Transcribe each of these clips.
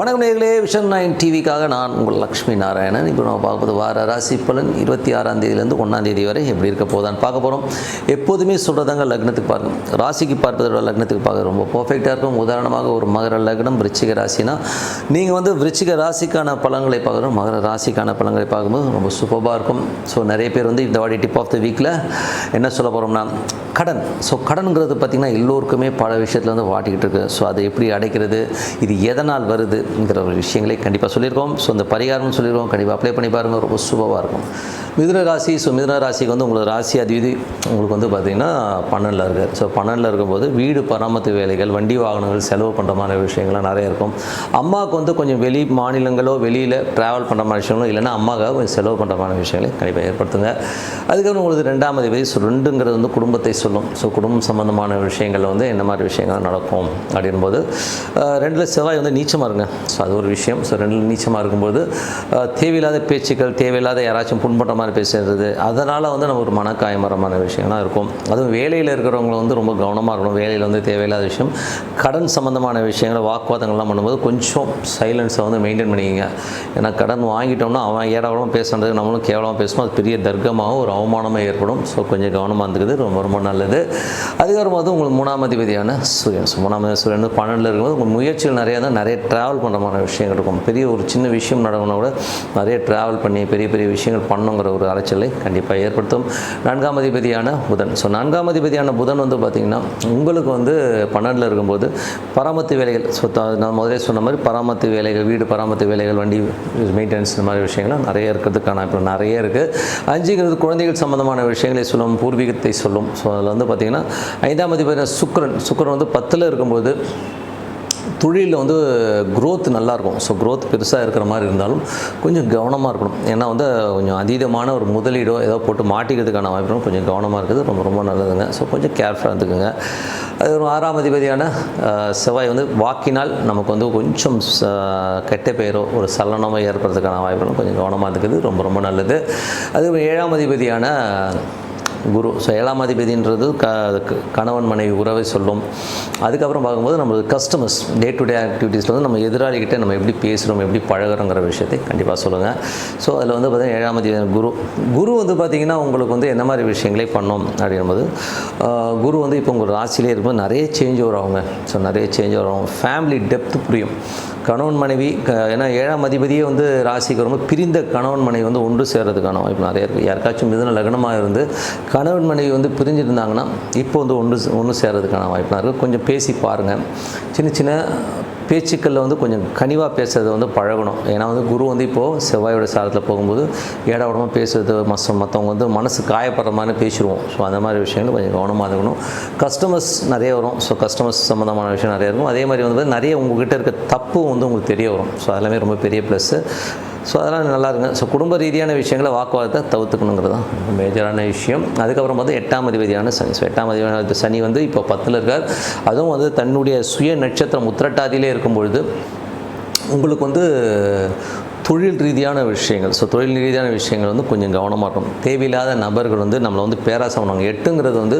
வணக்கம் நேர்களே vision nine டிவிக்காக நான் உங்கள் லக்ஷ்மி நாராயணன். இப்போ நம்ம பார்க்குறது வார ராசி பலன் இருபத்தி ஆறாம் தேதியிலேருந்து ஒன்றாம் தேதி வரை எப்படி இருக்க போதான்னு பார்க்க போகிறோம் எப்போதுமே சொல்கிறதாங்க லக்னத்துக்கு பார்க்கணும். ராசிக்கு பார்ப்பதோட லக்னத்துக்கு பார்க்க ரொம்ப பர்ஃபெக்டாக இருக்கும். உதாரணமாக ஒரு மகர லக்னம் விருச்சிக ராசினா நீங்கள் வந்து விருச்சிக ராசிக்கான பலன்களை பார்க்குறோம் மகர ராசிக்கான பலன்களை பார்க்கும்போது ரொம்ப சூப்பராக இருக்கும். ஸோ நிறைய பேர் வந்து இந்த வாடி டிப் ஆஃப் த வீக்கில் என்ன சொல்ல போகிறோம்னா கடன். ஸோ கடன்கிறது பார்த்திங்கன்னா எல்லோருக்குமே பல விஷயத்தில் வந்து வாட்டிக்கிட்டு இருக்குது ஸோ அதை எப்படி அடைக்கிறது? இது எதனால் வருது? வருதுங்கிற ஒரு விஷயங்களை கண்டிப்பாக சொல்லியிருக்கோம். ஸோ இந்த பரிகாரம்னு சொல்லியிருக்கோம். கண்டிப்பாக அப்ளை பண்ணி பாருங்கள் ரொம்ப சூப்பராக இருக்கும். மிதுன ராசி ஸோ மிதுன ராசிக்கு வந்து உங்களுக்கு ராசி அதிபதி உங்களுக்கு வந்து பார்த்திங்கன்னா பன்னெண்டில் இருக்குது ஸோ பன்னெண்டில் இருக்கும்போது வீடு பராமரித்து வேலைகள் வண்டி வாகனங்கள் செலவு பண்ணுற மாதிரி விஷயங்கள்லாம் நிறைய இருக்கும். அம்மாவுக்கு வந்து கொஞ்சம் வெளி மாநிலங்களோ வெளியில் ட்ராவல் பண்ணுற மாதிரி விஷயங்களோ இல்லைன்னா அம்மாவுக்காக கொஞ்சம் செலவு பண்ணுற மாதிரி விஷயங்களை கண்டிப்பாக ஏற்படுத்துங்க. அதுக்கப்புறம் உங்களுக்கு ரெண்டாம் அதிபதி ஸோ ரெண்டுங்கிறது வந்து குடும்பத்தை சொல்லும். ஸோ குடும்பம் சம்மந்தமான விஷயங்களில் வந்து என்ன மாதிரி விஷயங்கள் நடக்கும் அப்படின்போது ரெண்டில் செவ்வாய் வந்து நீச்சமாக இருங்க. ஸோ அது ஒரு விஷயம். ஸோ ரெண்டில் நீச்சமாக இருக்கும்போது தேவையில்லாத பேச்சுக்கள் தேவையில்லாத யாராச்சும் புண்படுற மாதிரி பேசுறது அதனால் வந்து நம்ம ஒரு மனக்காயமரமான விஷயம்லாம் இருக்கும். அதுவும் வேலையில் இருக்கிறவங்க வந்து ரொம்ப கவனமாக இருக்கணும். வேலையில் வந்து தேவையில்லாத விஷயம். கடன் சம்மந்தமான விஷயங்களை வாக்குவாதங்கள்லாம் பண்ணும்போது கொஞ்சம் சைலன்ஸை வந்து மெயின்டைன் பண்ணிக்கோங்க. ஏன்னா கடன் வாங்கிட்டோம்னா அவன் ஏடாவளமாக பேசுறது நம்மளும் கேவலமாக பேசுவோம் அது பெரிய தர்க்கமாகவும் ஒரு அவமானமாக ஏற்படும். ஸோ கொஞ்சம் கவனமாக இருந்துக்குது ரொம்ப ரொம்ப நல்லது. அதுக்கப்புறம் வந்து உங்களுக்கு மூணாம் அதிபதியான சூரியன். ஸோ மூணாம் சூரியன் வந்து பன்னெண்டில் இருக்கும்போது உங்கள் முயற்சிகள் நிறைய தான் நிறைய ட்ராவல் பண்ணுற மாதிரி விஷயங்கள் இருக்கும். பெரிய ஒரு சின்ன விஷயம் நடக்கணும் கூட நிறைய ட்ராவல் பண்ணி பெரிய பெரிய விஷயங்கள் பண்ணுங்கிற ஒரு அலைச்சலை கண்டிப்பாக ஏற்படுத்தும். நான்காம் அதிபதியான புதன். ஸோ நான்காம் அதிபதியான புதன் வந்து பார்த்திங்கன்னா உங்களுக்கு வந்து பன்னெண்டில் இருக்கும்போது பராமத்து வேலைகள் ஸோ நான் முதலே சொன்ன மாதிரி பராமத்து வேலைகள் வீடு பராமத்து வேலைகள் வண்டி மெயின்டெனன்ஸ் இந்த மாதிரி விஷயங்கள்லாம் நிறைய இருக்கிறதுக்கான இப்போ நிறைய இருக்குது அஞ்சுங்கிறது குழந்தைகள் சம்மந்தமான விஷயங்களை சொல்லும் பூர்வீகத்தை சொல்லும். ஸோ அதில் வந்து பார்த்திங்கன்னா ஐந்தாம் அதிபதி சுக்கரன் சுக்கரன் வந்து பத்தில் இருக்கும்போது தொழிலில் வந்து க்ரோத் நல்லாயிருக்கும். ஸோ க்ரோத் பெருசாக இருக்கிற மாதிரி இருந்தாலும் கொஞ்சம் கவனமாக இருக்கணும். ஏன்னா வந்து கொஞ்சம் அதீதமான ஒரு முதலீடோ ஏதோ போட்டு மாட்டிக்கிறதுக்கான வாய்ப்பு கொஞ்சம் கவனமாக இருக்குது. ரொம்ப ரொம்ப நல்லதுங்க. ஸோ கொஞ்சம் கேர்ஃபுல்லாக இருந்துக்குங்க. அது ஒரு ஆறாம் அதிபதியான செவ்வாய் வந்து வாக்கினால் நமக்கு வந்து கொஞ்சம் கெட்ட பெயரோ ஒரு சலனமோ ஏற்படுறதுக்கான வாய்ப்புகளும் கொஞ்சம் கவனமாக இருக்குது. ரொம்ப ரொம்ப நல்லது. அது ஏழாம் அதிபதியான குரு. ஸோ ஏழாம் அதிபதின்றது க கணவன் மனைவி உறவை சொல்லும். அதுக்கப்புறம் பார்க்கும்போது நம்மளுக்கு கஸ்டமர்ஸ் டே டு டே ஆக்டிவிட்டீஸில் வந்து நம்ம எதிராளிகிட்ட நம்ம எப்படி பேசுகிறோம் எப்படி பழகிறோங்கிற விஷயத்தை கண்டிப்பாக சொல்லுங்கள் ஸோ அதில் வந்து பார்த்திங்கன்னா ஏழாம் அதிபதி குரு. குரு வந்து பார்த்திங்கன்னா உங்களுக்கு வந்து என்ன மாதிரி விஷயங்களே பண்ணோம் அப்படின்போது குரு வந்து இப்போ உங்கள் ராசியிலே இருக்கும்போது நிறைய சேஞ்ச் ஓவர் ஸோ நிறைய சேஞ்ச் வரும் ஃபேமிலி டெப்த் புரியும். கணவன் மனைவி க- ஏன்னா ஏழாம் அதிபதியே வந்து ராசிக்கு வரும்போது பிரிந்த கணவன் மனைவி வந்து ஒன்று சேர்றதுக்கான வாய்ப்பு நிறைய இருக்குது யாருக்காச்சும் மிதன லக்னமாக இருந்து கணவன் மனைவி வந்து பிரிஞ்சிருந்தாங்கன்னா இப்போ வந்து ஒன்று சே- ஒன்று சேர்றதுக்கான வாய்ப்பு இருக்குது கொஞ்சம் பேசி பாருங்கள் சின்ன சின்ன பேச்சுக்களில் வந்து கொஞ்சம் கனிவாக பேசுறது வந்து பழகணும். ஏன்னா வந்து குரு வந்து இப்போது செவ்வாயோட சாரத்தில் போகும்போது ஏடாவிடமாக பேசுறது மசம் மற்றவங்க வந்து மனசு காயப்படுற மாதிரி பேசிடுவோம். ஸோ அந்த மாதிரி விஷயங்கள் கொஞ்சம் கவனமாக இருக்கணும். கஸ்டமர்ஸ் நிறைய வரும். ஸோ கஸ்டமர்ஸ் சம்மந்தமான விஷயம் நிறைய இருக்கும். அதே மாதிரி வந்து நிறைய உங்ககிட்ட இருக்க தப்பு வந்து உங்களுக்கு தெரிய வரும். ஸோ அதெல்லாமே ரொம்ப பெரிய ப்ளஸ்ஸு ஸோ அதெல்லாம் நல்லா இருங்க. ஸோ குடும்ப ரீதியான விஷயங்களை வாக்குவாதத்தை தவிர்த்துக்கணுங்கிறது தான் ரொம்ப மேஜரான விஷயம். அதுக்கப்புறம் வந்து எட்டாம் அதிபதியான சனி. ஸோ எட்டாம் அதிபதியான சனி வந்து இப்போ பத்தில் இருக்கார். அதுவும் வந்து தன்னுடைய சுய நட்சத்திரம் உத்திரட்டாதியிலே இருக்கும் பொழுது உங்களுக்கு வந்து தொழில் ரீதியான விஷயங்கள் ஸோ தொழில் ரீதியான விஷயங்கள் வந்து கொஞ்சம் கவனமாக இருக்கும் தேவையில்லாத நபர்கள் வந்து நம்மளை வந்து பேராசை பண்ணுவாங்க. எட்டுங்கிறது வந்து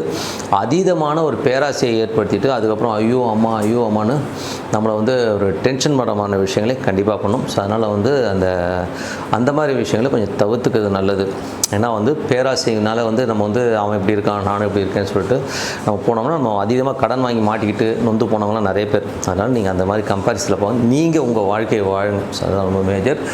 அதீதமான ஒரு பேராசையை ஏற்படுத்திட்டு அதுக்கப்புறம் ஐயோ அம்மா ஐயோ அம்மான்னு நம்மளை வந்து ஒரு டென்ஷன் படமான விஷயங்களை கண்டிப்பாக பண்ணும். ஸோ அதனால் வந்து அந்த அந்த மாதிரி விஷயங்களை கொஞ்சம் தவிர்த்துக்கிறது நல்லது. ஏன்னா வந்து பேராசையினால் வந்து நம்ம வந்து அவன் எப்படி இருக்கான் நானும் எப்படி இருக்கேன்னு சொல்லிட்டு நம்ம போனோம்னா நம்ம அதிகமாக கடன் வாங்கி மாட்டிக்கிட்டு நொந்து போனவங்களாம் நிறைய பேர். அதனால் நீங்கள் அந்த மாதிரி கம்பேரிசனில் போங்க. நீங்கள் உங்கள் வாழ்க்கையை வாழுங்க. ஸோ அதுதான் ரொம்ப மேஜர்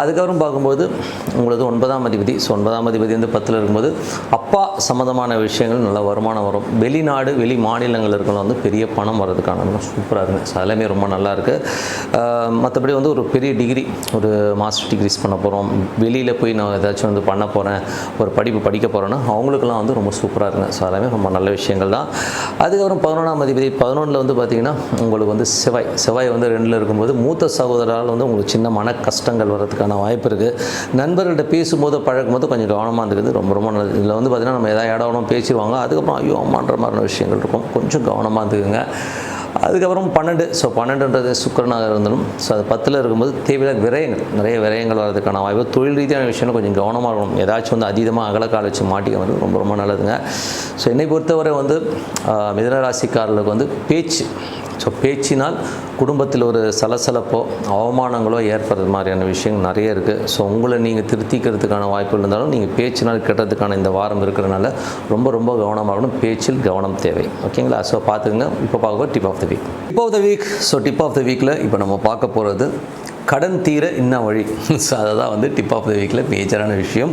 அதுக்கப்புறம் பார்க்கும்போது உங்களது ஒன்பதாம் அதிபதி ஸோ ஒன்பதாம் அதிபதி வந்து பத்தில் இருக்கும்போது அப்பா சம்மந்தமான விஷயங்கள் நல்ல வருமானம் வரும். வெளிநாடு வெளி மாநிலங்கள் இருக்கலாம் வந்து பெரிய பணம் வர்றதுக்கான சூப்பராக இருக்குது ஸோ எல்லாமே ரொம்ப நல்லா இருக்குது மற்றபடி வந்து ஒரு பெரிய டிகிரி ஒரு மாஸ்டர் டிகிரிஸ் பண்ண போகிறோம் வெளியில் போய் நான் ஏதாச்சும் வந்து பண்ண போகிறேன் ஒரு படிப்பு படிக்க போகிறேன்னா அவங்களுக்கெல்லாம் வந்து ரொம்ப சூப்பராக இருக்குங்க ஸோ எல்லாமே ரொம்ப நல்ல விஷயங்கள் தான். அதுக்கப்புறம் பதினொன்றாம் அதிபதி பதினொன்றில் வந்து பார்த்திங்கன்னா உங்களுக்கு வந்து செவ்வாய். செவ்வாய் வந்து ரெண்டில் இருக்கும்போது மூத்த சகோதரால் வந்து உங்களுக்கு சின்ன மன கஷ்டங்கள் வர்றதுக்கான வாய்ப்பு இருக்குது நண்பர்கள்ட்ட பேசும்போது பழகும்போது கொஞ்சம் கவனமாக இருக்குது ரொம்ப ரொம்ப நல்லது. இதில் வந்து பார்த்திங்கன்னா நம்ம எதாவது இடவனம் பேசிடுவாங்க. அதுக்கப்புறம் ஐயோ அம்மான்ற மாதிரியான விஷயங்கள் இருக்கும். கொஞ்சம் கவனமாக இருந்துக்குங்க. அதுக்கப்புறம் பன்னெண்டு. ஸோ பன்னெண்டுன்றது சுக்கரனாக இருந்தாலும் ஸோ அது பத்தில் இருக்கும்போது தேவையில்லாத விரயங்கள். நிறைய விரயங்கள் வர்றதுக்கான வாய்ப்பு. தொழில் ரீதியான விஷயம் கொஞ்சம் கவனமாக இருக்கணும். ஏதாச்சும் வந்து அதிகமாக அகலக்கால் வச்சு மாட்டிக்க வந்து ரொம்ப ரொம்ப நல்லதுங்க. ஸோ என்னை பொறுத்தவரை வந்து மிதனராசிக்காரர்களுக்கு வந்து பேச்சு ஸோ பேச்சினால் குடும்பத்தில் ஒரு சலசலப்போ அவமானங்களோ ஏற்படுறது மாதிரியான விஷயங்கள் நிறைய இருக்குது ஸோ உங்களை நீங்கள் திருத்திக்கிறதுக்கான வாய்ப்புகள் இருந்தாலும் நீங்கள் பேச்சினால் கெட்டதுக்கான இந்த வாரம் இருக்கிறனால ரொம்ப ரொம்ப கவனமாக இருக்கணும் பேச்சில் கவனம் தேவை. ஓகேங்களா? ஸோ பார்த்துங்க இப்போ பார்க்க tip of the week tip of the week so tip of the வீக்கில் இப்போ நம்ம பார்க்க போகிறது கடன் தீர இன்ன வழி. ஸோ அதை தான் வந்து டிப் ஆஃப் த வீக்கில் மேஜரான விஷயம்.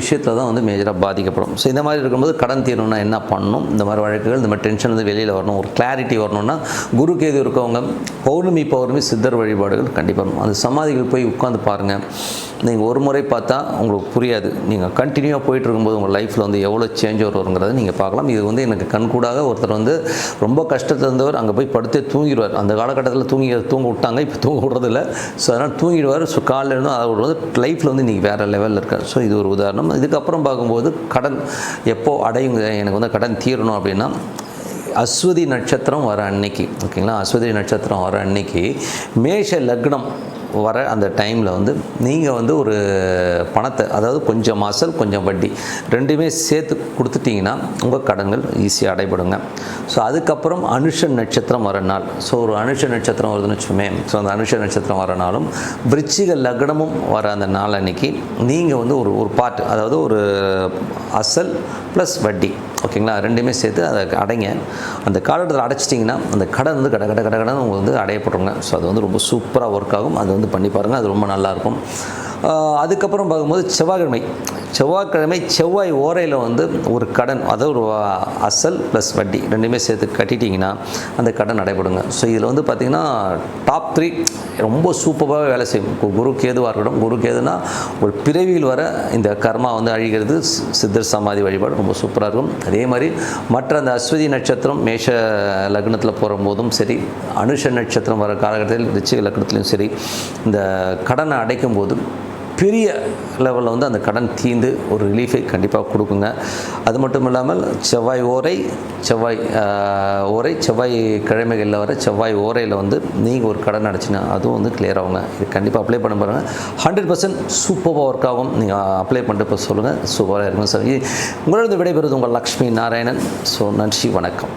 விஷயத்தில் தான் வந்து மேஜராக பாதிக்கப்படும். ஸோ இந்த மாதிரி இருக்கும்போது கடன் தீரணும்னா என்ன பண்ணணும்? இந்த மாதிரி வழக்குகள் இந்த மாதிரி டென்ஷன் வந்து வெளியில் வரணும். ஒரு கிளாரிட்டி வரணும்னா குரு கேது இருக்கவங்க பௌர்ணமி பௌர்ணமி சித்தர் வழிபாடுகள் கண்டிப்பாக அந்த சமாதிகள் போய் உட்காந்து பாருங்கள் நீங்கள் ஒரு முறை பார்த்தா உங்களுக்கு புரியாது. நீங்கள் கண்டினியூவாக போயிட்டு இருக்கும்போது உங்கள் லைஃப்பில் வந்து எவ்வளோ சேஞ்ச் வருங்கிறத நீங்கள் பார்க்கலாம். இது வந்து எனக்கு கண்கூடாக ஒருத்தர் வந்து ரொம்ப கஷ்டத்தில் இருந்தவர் அங்கே போய் படுத்தே தூங்கிடுவார். அந்த காலகட்டத்தில் தூங்கி தூங்க விட்டாங்க. இப்போ தூங்க விடுறதில்ல. ஸோ அதனால் தூங்கிடுவார். ஸோ காலையில் இருந்தும் அதோட வந்து லைஃப்பில் வந்து இன்றைக்கி வேறு லெவலில் இருக்கார். ஸோ இது ஒரு உதாரணம். இதுக்கப்புறம் பார்க்கும்போது கடன் எப்போது அடையுங்க எனக்கு வந்து கடன் தீரணும் அப்படின்னா அஸ்வதி நட்சத்திரம் வர அன்னைக்கு ஓகேங்களா? அஸ்வதி நட்சத்திரம் வர அன்னைக்கு மேஷ லக்னம் வர அந்த டைமில் வந்து நீங்கள் வந்து ஒரு பணத்தை அதாவது கொஞ்சம் அசல் கொஞ்சம் வட்டி ரெண்டுமே சேர்த்து கொடுத்துட்டிங்கன்னா உங்கள் கடன்கள் ஈஸியாக அடைபடுங்க. ஸோ அதுக்கப்புறம் அனுஷ நட்சத்திரம் வர நாள். ஸோ ஒரு அனுஷ நட்சத்திரம் வருதுன்னு வச்சுமே ஸோ அந்த அனுஷ நட்சத்திரம் வர நாளும் விருச்சிக லக்னமும் வர அந்த நாள் அன்னைக்கு நீங்கள் வந்து ஒரு ஒரு பார்ட் அதாவது ஒரு அசல் ப்ளஸ் வட்டி. ஓகேங்களா? ரெண்டுமே சேர்த்து அதை அடைங்க. அந்த காலகட்டத்தில் அடைச்சிட்டிங்கன்னா அந்த கடை வந்து கட கட கடை கடன் உங்களுக்கு வந்து அடையப்படுங்க ஸோ அது வந்து ரொம்ப சூப்பராக ஒர்க் ஆகும். அது வந்து பண்ணி பாருங்கள் அது ரொம்ப நல்லாயிருக்கும் அதுக்கப்புறம் பார்க்கும்போது செவ்வாய்க்கிழமை. செவ்வாய்க்கிழமை செவ்வாய் ஓரையில் வந்து ஒரு கடன் அதாவது ஒரு அசல் ப்ளஸ் வட்டி ரெண்டுமே சேர்த்து கட்டிட்டிங்கன்னா அந்த கடன் நடைபெறுங்க. ஸோ இதில் வந்து பார்த்திங்கன்னா டாப் த்ரீ ரொம்ப சூப்பராக வேலை செய்யும். கு- குரு கேதுவாக இருக்கட்டும் குரு கேதுனா ஒரு பிறவியில் வர இந்த கர்மா வந்து அழிகிறது சித்தர் சமாதி வழிபாடு ரொம்ப சூப்பராக இருக்கும். அதே மாதிரி மற்ற அந்த அஸ்வதி நட்சத்திரம் மேஷ லக்னத்தில் போகும்போதும் சரி அனுஷ நட்சத்திரம் வர காலகட்டத்தில் ரிச்சிக லக்னத்துலையும் சரி இந்த கடனை அடைக்கும் போது பெரிய லெவலில் வந்து அந்த கடன் தீந்து ஒரு ரிலீஃபை கண்டிப்பாக கொடுக்குங்க. அது மட்டும் இல்லாமல் செவ்வாய் ஓரை செவ்வாய் ஓரை செவ்வாய் கிழமைகளில் வர செவ்வாய் ஓரையில் வந்து நீங்கள் ஒரு கடன் அடைச்சினா அதுவும் வந்து கிளியர் ஆகுங்க. இது கண்டிப்பாக அப்ளை பண்ண பாருங்கள் ஹண்ட்ரட் பர்சன்ட் சூப்பராக ஒர்க் ஆகும். நீங்கள் அப்ளை பண்ணிட்டு இப்போ சொல்லுங்கள் சூப்பராக இருக்கும் சார். உங்களோட விடைபெறுவது உங்கள் லக்ஷ்மி நாராயணன். ஸோ நன்றி வணக்கம்.